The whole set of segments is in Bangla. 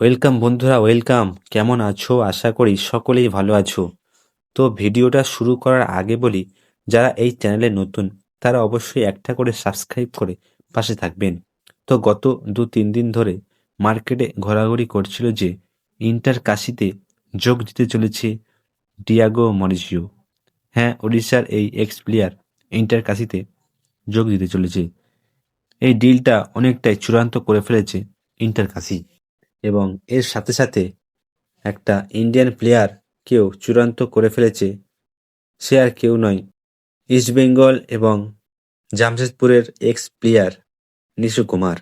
ওয়েলকাম বন্ধুরা, ওয়েলকাম। কেমন আছো? আশা করি সকলেই ভালো আছো। তো ভিডিওটা শুরু করার আগে বলি, যারা এই চ্যানেলে নতুন, তারা অবশ্যই একটা করে সাবস্ক্রাইব করে পাশে থাকবেন। তো গত দু তিন দিন ধরে মার্কেটে ঘোরাঘুরি করছিল যে ইন্টার কাশিতে যোগ দিতে চলেছে ডিয়াগো মরিজিও হ্যাঁ ওড়িশার এই এক্স প্লেয়ার ইন্টার কাশিতে যোগ দিতে চলেছে। এই ডিলটা অনেকটাই চূড়ান্ত করে ফেলেছে ইন্টার কাশি। এবং এর সাথে সাথে একটা ইন্ডিয়ান প্লেয়ার কেউ চূড়ান্ত করে ফেলেছে। সে আর কেউ নয়। ইস্টবেঙ্গল এবং জামশেদপুরের এক্স প্লেয়ার নিশু কুমার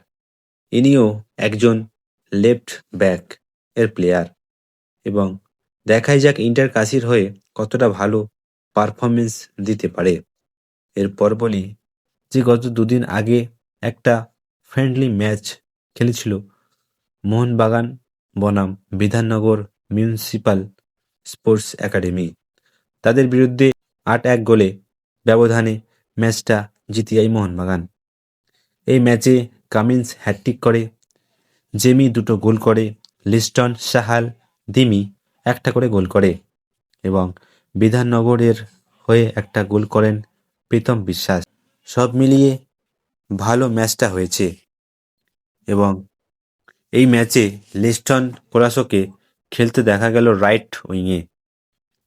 ইনিও একজন লেফট ব্যাক এর প্লেয়ার এবং দেখাই যাক ইন্টার কাশির হয়ে কতটা ভালো পারফরমেন্স দিতে পারে। এরপর বলি যে গত দুদিন আগে একটা ফ্রেন্ডলি ম্যাচ খেলেছিল মোহনবাগান, বনাম, বিধাননগর মিউনিসিপাল স্পোর্টস একাডেমি। তাদের বিরুদ্ধে আট এক গোলে ব্যবধানে ম্যাচটা জিতে যায় মোহনবাগান। এই ম্যাচে কামিন্স হ্যাট্রিক করে, জেমি দুটো গোল করে, লিস্টন সাহাল, দিমি একটা করে গোল করে এবং বিধাননগরের হয়ে একটা গোল করেন প্রীতম বিশ্বাস। সব মিলিয়ে ভালো ম্যাচটা হয়েছে এবং এই ম্যাচে লেস্টন কোলাসোকে খেলতে দেখা গেল রাইট উইংয়ে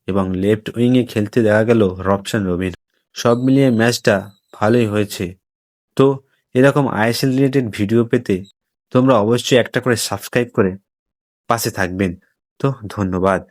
এবং লেফট উইংয়ে খেলতে দেখা গেল রবসান রবিন। সব মিলিয়ে ম্যাচটা ভালোই হয়েছে। তো এরকম আইএসএল রিলেটেড ভিডিও পেতে তোমরা অবশ্যই একটা করে সাবস্ক্রাইব করে পাশে থাকবেন। তো ধন্যবাদ।